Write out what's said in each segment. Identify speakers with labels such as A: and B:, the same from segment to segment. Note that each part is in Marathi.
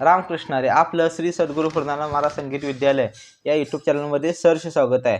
A: रामकृष्ण रे आपलं श्री सद्गुरू पूर्णानंद महाराज संगीत विद्यालय या यूट्यूब चॅनलमध्ये सर्च स्वागत आहे.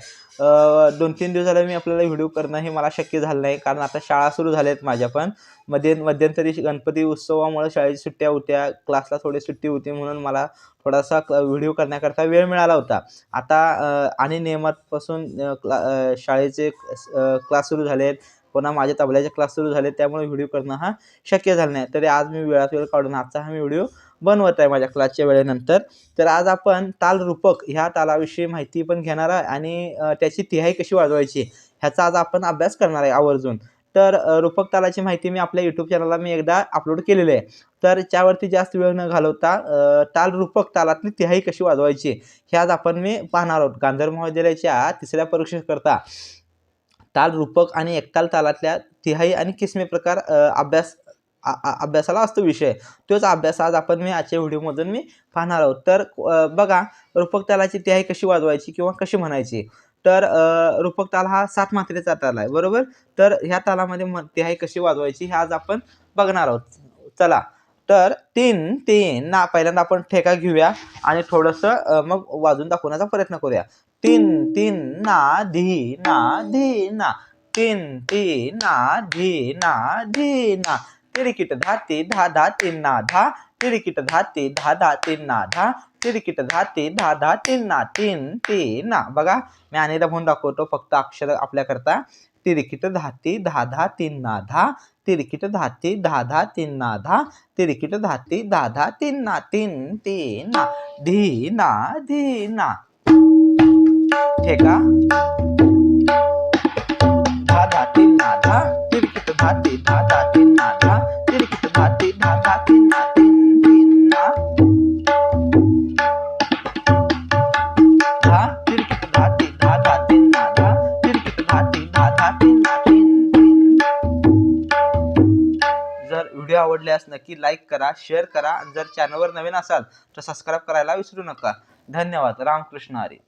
A: दोन तीन दिवस मी आपल्याला व्हिडिओ करणं हे मला शक्य झालं नाही कारण आता शाळा सुरू झाल्या आहेत माझ्या पण. मध्ये मध्यंतरी गणपती उत्सवामुळे शाळेची सुट्ट्या होत्या क्लासला थोडी सुट्टी होती म्हणून मला थोडासा व्हिडिओ करण्याकरता वेळ मिळाला होता. आता आणि नियमातपासून क्ला शाळेचे क्लास सुरू झाले आहेत पुन्हा माझ्या तबल्याचे क्लास सुरू झाले त्यामुळे व्हिडिओ करणं हा शक्य झालं नाही. तरी आज मी वेळात वेळ काढून आजचा हा मी व्हिडिओ बनवत आहे माझ्या क्लासच्या वेळेनंतर. तर आज आपण ताल रूपक ह्या तालाविषयी माहिती पण घेणार आहे आणि त्याची तिहाई कशी वाजवायची ह्याचा आज आपण अभ्यास करणार आहे आवर्जून. तर रूपक तालाची माहिती मी आपल्या यूट्यूब चॅनलला मी एकदा अपलोड केलेली आहे. तर त्यावरती जास्त वेळ न घालवता ताल रूपक तालातली तिहाई कशी वाजवायची हे आज आपण मी पाहणार आहोत. गांधर्व महाविद्यालयाच्या तिसऱ्या परीक्षेकरता. ताल रूपक आणि एकताल तालातल्या तिहाई आणि किस्मे प्रकार अभ्यास अभ्यासाला असतो विषय. तोच अभ्यास आज आपण मी आजच्या व्हिडिओमधून मी पाहणार आहोत. तर बघा रूपक तालाची तिहाई कशी वाजवायची किंवा कशी म्हणायची? तर रूपक ताल हा सात मात्रेचा ताल आहे बरोबर? तर ह्या तालामध्ये तिहाई कशी वाजवायची हे आज आपण बघणार आहोत. चला. तर तीन तीन. ना पहिल्यांदा आपण ठेका घेऊया आणि थोडंसं मग वाजून दाखवण्याचा प्रयत्न करूया. तीन तीन. ना धी ना धी ना. तीन तीन. ना धी ना धी ना. तिरिकिट धा ती धा धा तीन ना धा. तिरिकिट धा ती धा धा तीन ना धा. तिरिकिट धा ती धा धा तीन ना. तीन तीन ना. बघा मी अनेकदा म्हणून दाखवतो फक्त अक्षर आपल्याकरता. तिरिकिट धाती दहा दहा तीन ना दहा तिरिकिट धाती दहा दहा तीन ना दहा तिरिकिट धाती दहा दहा तीन ना तीन तीन ना धी ना धी ना ठेका. व्हिडिओ आवडल्यास नक्की लाईक करा शेअर करा. आणि जर चॅनलवर नवीन असाल तर सबस्क्राईब करायला विसरू नका. धन्यवाद. रामकृष्ण हरी.